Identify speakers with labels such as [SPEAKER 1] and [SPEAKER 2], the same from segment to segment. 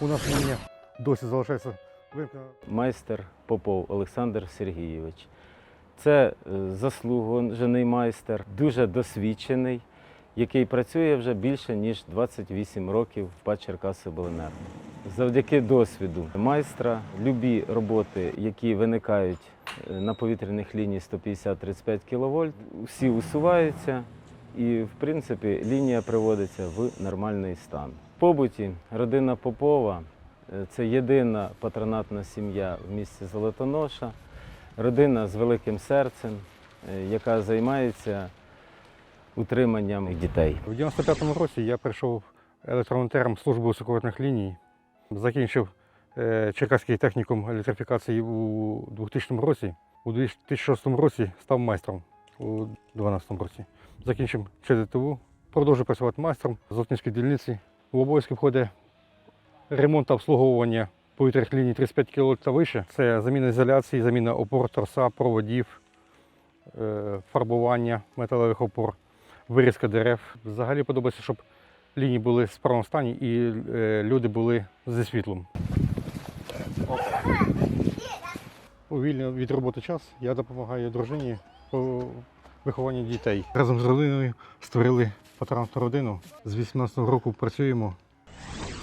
[SPEAKER 1] У нас лінія досі залишається вимкнена.
[SPEAKER 2] майстер Попов Олександр Сергійович. Це е, заслужений майстер, дуже досвідчений, який працює вже більше ніж 28 років в ПАД Черкасибленерго. Завдяки досвіду майстра любі роботи, які виникають е, на повітряних лініях 150-35 кВт, всі усуваються і, в принципі, лінія приводиться в нормальний стан. В побуті родина Попова Е, Це єдина патронатна сім'я в місті Золотоноша, родина з великим серцем, е, яка займається утриманням дітей.
[SPEAKER 1] У 95-му році я прийшов електромонтером служби високовольтних ліній, закінчив е, Черкаський технікум електрифікації у 2000 році. У 2006 році став майстром у 2012 році. Закінчив ЧДТУ, продовжую працювати майстром в Золотинській дільниці. В обов'язки входить ремонт та обслуговування повітряних ліній 35 кВт та вище. Це заміна ізоляції, заміна опор торса, проводів, е, фарбування металевих опор вирізка дерев. Взагалі подобається, щоб лінії були в справному стані і е, люди були зі світлом. У вільний від роботи час я допомагаю дружині по вихованню дітей. Разом з родиною створили патронатну родину. З 18-го року працюємо.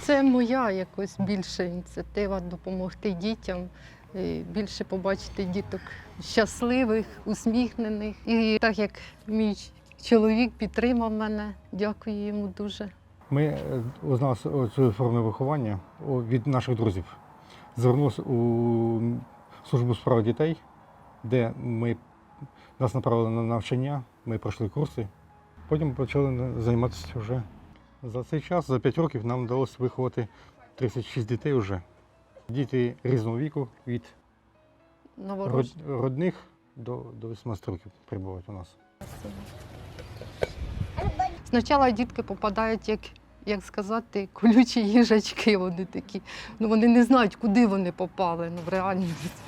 [SPEAKER 3] Це моя якось більша ініціатива допомогти дітям, більше побачити діток щасливих, усміхнених. І так як мій чоловік підтримав мене, дякую йому дуже.
[SPEAKER 1] Ми е, узнали цю форму виховання від наших друзів. Звернулися у службу справ дітей, де ми нас направили на навчання, ми пройшли курси. Потім почали займатися вже. За цей час, за 5 років, нам вдалося виховати 36 дітей вже. Діти різного віку, від
[SPEAKER 3] Новорож...
[SPEAKER 1] род- родних до, до 18 років перебувають у нас.
[SPEAKER 3] Спочатку дітки попадають, як, як сказати, колючі їжачки. Вони такі. Ну вони не знають, куди вони попали ну, в реальність.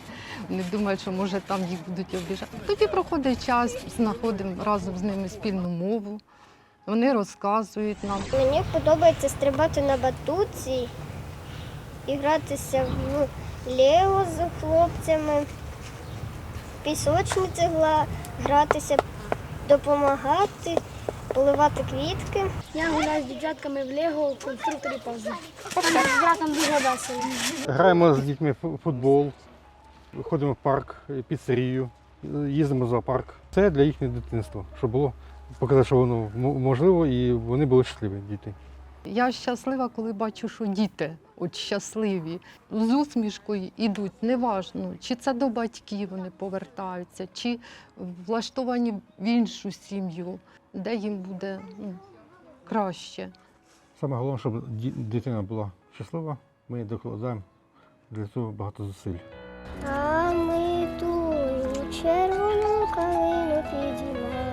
[SPEAKER 3] Вони думають, що може там їх будуть обіжати. Тоді проходить час, знаходимо разом з ними спільну мову. Вони розказують нам.
[SPEAKER 4] Мені подобається стрибати на батуці і гратися в лео з хлопцями, в пісочниці гратися, допомагати, поливати квітки.
[SPEAKER 5] Я гуляю з дівчатками в Лего в конструкторі пазл. З братом дуже весело.
[SPEAKER 1] Граємо з дітьми в футбол, ходимо в парк, піцерію, їздимо в зоопарк. Це для їхнього дитинства, щоб було показати, що воно можливо, і вони були щасливі діти.
[SPEAKER 3] Я щаслива, коли бачу, що діти от щасливі, з усмішкою йдуть, неважно, чи це до батьків вони повертаються, чи влаштовані в іншу сім'ю, де їм буде ну, краще.
[SPEAKER 1] Саме головне, щоб дитина була щаслива, ми докладаємо для цього багато зусиль.
[SPEAKER 4] А ми тую червону калину підіймемо.